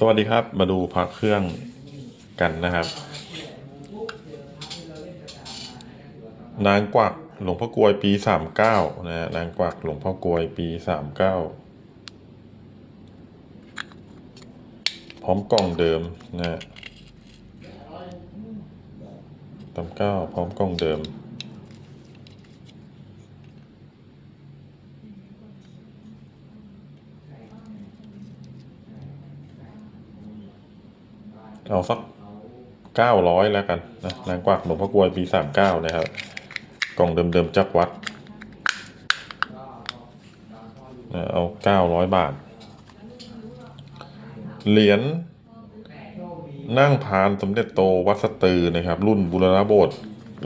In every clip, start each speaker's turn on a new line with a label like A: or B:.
A: สวัสดีครับ มาดูพระเครื่องกันนะครับ นางกวักหลวงพ่อกลวยปีสามเก้านะฮะนางกวักหลวงพ่อกลวยปีสามเก้าพร้อมกล่องเดิมนะฮะสามเก้าพร้อมกล่องเดิม เอาสักเก้าร้อยแล้วกันนะนางกวักหลวงพ่อกวยปีสามเก้านะครับ กล่องเดิมๆจากวัดเอาเก้าร้อยบาท เหรียญนั่งพานสมเด็จโตวัดสตือนะครับ รุ่นบุรณะโบสถ์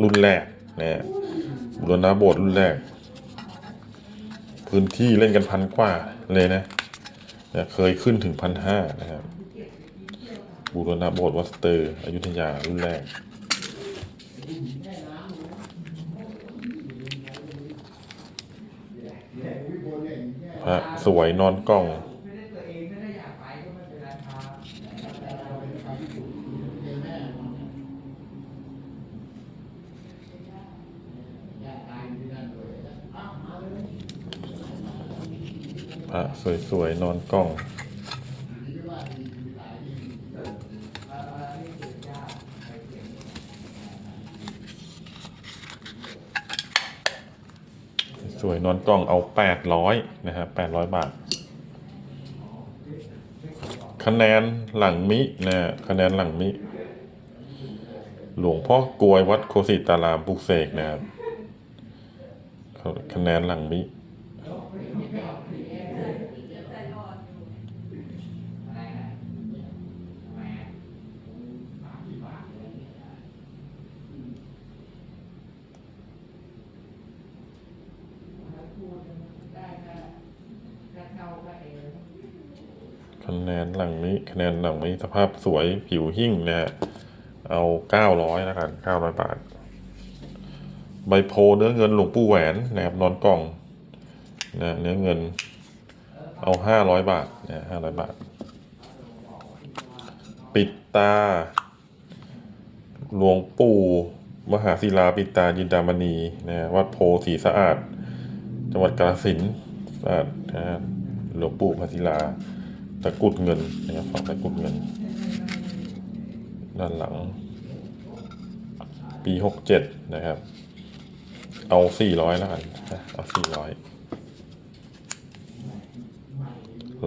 A: รุ่นแรกนะฮะบุรณะโบสถ์รุ่นแรก พื้นที่เล่นกันพันกว่าเลยนะ เคยขึ้นถึงพันห้านะครับ บูรณะโบสถ์วัดสเตอร์อยุธยารุ่นแรก พระสวยนอนกล้อง พระสวยๆนอนกล้อง สวยน อนกล่องเอาแปดร้อยนะครับแปดร้อยบาท คะแนนหลังมินะคะแนนหลังมิ หลวงพ่อกวยวัดโคสิตารามปุกเสกนะครับคะแนนหลังมิ คะแนนหลังนี้คะแนนหลังนี้สภาพสวยผิวหิ่งนะฮะเอาเก้าร้อยแล้วกันเก้าร้อยบาท ใบโพเนื้อเงินหลวงปู่แหวนนะครับนอนกล่องนะเนื้อเงิน เอาห้าร้อยบาทนะห้าร้อยบาท ปิดตา หลวงปู่มหาศิลาปิดตายินดามณีนะวัดโพสีสะอาด จังหวัดกาฬสินธุ์สะอาดนะหลวงปู่มหาศิลา ตะกุดเงินนะครับฝั่งตะกุดเงิน ด้านหลัง ปีหกเจ็ดนะครับ เอาสี่ร้อยแล้วกันเอาสี่ร้อย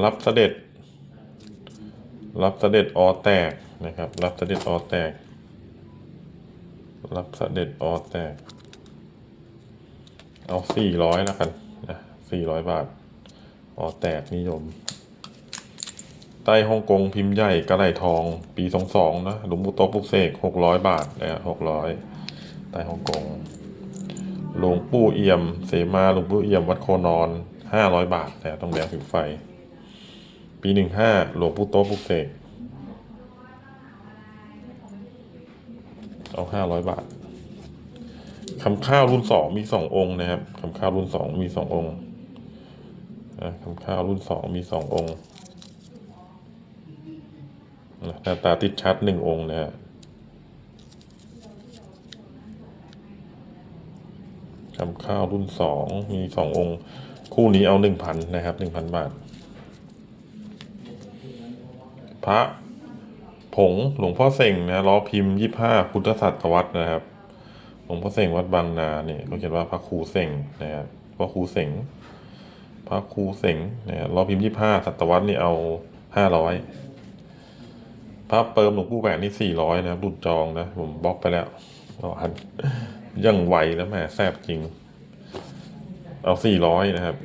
A: รับเสด็จ รับเสด็จออแตกนะครับ รับเสด็จออแตก รับเสด็จออแตก เอาสี่ร้อยแล้วกันนะสี่ร้อยบาทออแตกนิยม ใต้ฮ่องกงพิมพ์ใหญ่กระไหลทอง ปีสองสองนะหลวงปู่โตปุกเสกหกร้อยบาทนะหกร้อยใต้ฮ่องกงหลวงปู่เอี่ยม เสมาหลวงปู่เอี่ยมวัดโคนอนห้าร้อยบาทนะต้องแดงผิวไฟ ปีหนึ่งห้าหลวงปู่โตปุกเสกเอาห้าร้อยบาทคำข้าวรุ่นสองมีสององค์นะครับคำข้าวรุ่นสองมีสององค์คำข้าวรุ่นสองมีสององค์ หน้าตาติดชัดหนึ่งองค์นะฮะคำข้าวรุ่นสองมีสององค์ คู่นี้เอาหนึ่งพันนะครับหนึ่งพันบาท พระผงหลวงพ่อเสงนะล้อพิมพ์ยี่ห้าพุทธศตวรรษนะครับ หลวงพ่อเสงวัดบางนาเนี่ยเขาเขียนว่าพระครูเสงนะครับพระครูเสงพระครูเสงเนี่ยล้อพิมพ์ยี่ห้าศตวรรษนี่เอาห้าร้อย พระเปิมหลวงปู่แหวนนี่สี่ร้อยนะรุ่นจองนะ ผมบล็อกไปแล้วอันยังไวแล้วแม่แซบจริง เอาสี่ร้อยนะครับ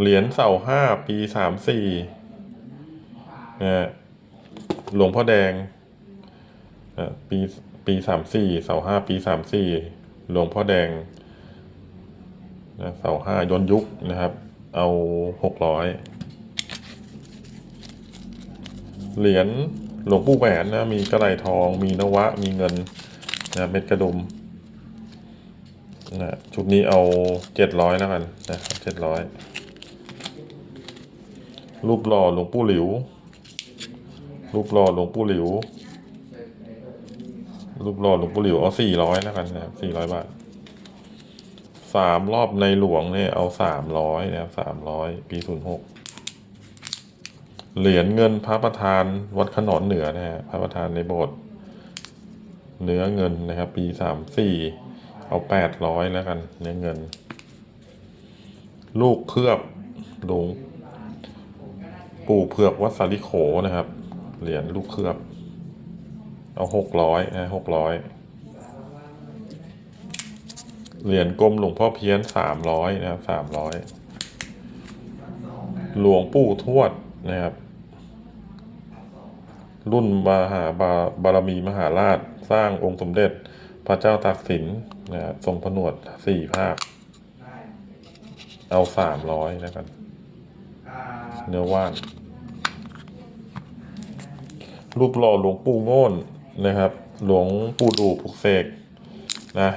A: เหรียญเสาห้าปีสามสี่นะหลวงพ่อแดงปีปีสามสี่เสาห้าปีสามสี่หลวงพ่อแดงนะเสาห้าย้อนยุคนะครับ เอาหกร้อย เหรียญหลวงปู่แหวนนะมีกระไหลทอง มีนวะ มีเงินนะเม็ดกระดุมนะชุดนี้เอาเจ็ดร้อยแล้วกันนะเจ็ดร้อยรูปหล่อหลวงปู่หลิว รูปหล่อหลวงปู่หลิว รูปหล่อหลวงปู่หลิวเอาสี่ร้อยแล้วกันนะครับสี่ร้อยบาทสามรอบในหลวงเนี่ยเอาสามร้อยนะครับสามร้อยปีศูนย์หก เหรียญเงินพระประธานวัดขนอนเหนือนะฮะพระประธานในโบสถ์เนื้อเงินนะครับ ปีสามสี่เอาแปดร้อยแล้วกัน เนื้อเงิน ลูกเคลือบหลวงปู่เผือกวัดสาริโขนะครับ เหรียญลูกเคลือบ เอาหกร้อยนะหกร้อยเหรียญกลมหลวงพ่อเพี้ยนสามร้อยนะครับสามร้อยหลวงปู่ทวด นะครับ รุ่นมหาบาบารมีมหาราช สร้างองค์สมเด็จพระเจ้าตากสินนะครับทรงผนวดสี่ภาค เอาสามร้อยแล้วกัน เนื้อว่าน รูปหล่อหลวงปู่โง่นนะครับ หลวงปู่ดูปลุกเสกนะ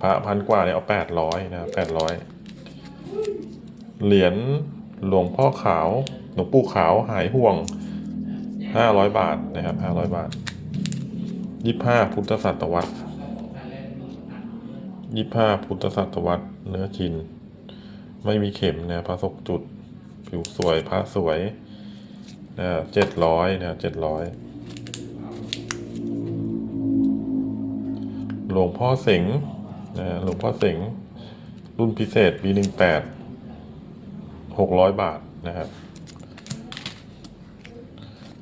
A: พระพันกว่าเนี่ยเอาแปดร้อยนะแปดร้อยเหรียญหลวงพ่อขาว หลวงปู่ขาวหายห่วงห้าร้อยบาทนะครับห้าร้อยบาทยี่ห้าพุทธศตวรรษยี่ห้าพุทธศตวรรษเนื้อจิน ไม่มีเข็มนะพระศกจุด ผิวสวยพระสวยนะเจ็ดร้อยนะเจ็ดร้อยหลวงพ่อเสงนะหลวงพ่อเสงรุ่นพิเศษปีหนึ่งแปดหกร้อยบาทนะครับ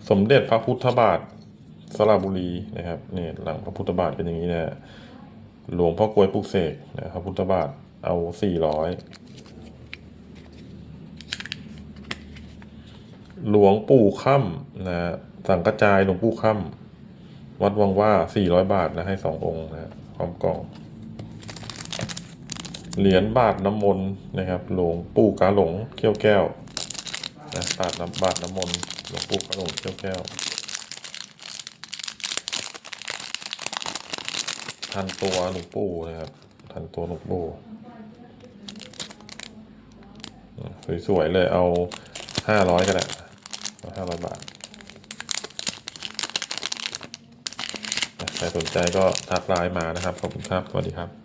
A: สมเด็จพระพุทธบาทสระบุรีนะครับเนี่ยหลังพระพุทธบาทเป็นอย่างนี้นะหลวงพ่อกลวยปุกเสกนะพระพุทธบาทเอาสี่ร้อยหลวงปู่ค่ำนะสังกระจายหลวงปู่ค่ำวัดวังว่าสี่ร้อยบาทนะให้สององค์นะพร้อมกล่องเหรียญบาทน้ำมนต์นะครับ หลวงปู่กาหลงเขี้ยวแก้วนะบาทน้ำบาทน้ำมนต์ ลวงปู่กาหลงเขี้ยวแก้ว ทันตัวหลวงปู่นะครับ ทันตัวหลวงปู่สวย ๆ เลยเอาห้าร้อยก็ได้เอาห้าร้อยบาท ใครสนใจก็ทักไลน์มานะครับ ขอบคุณครับ สวัสดีครับ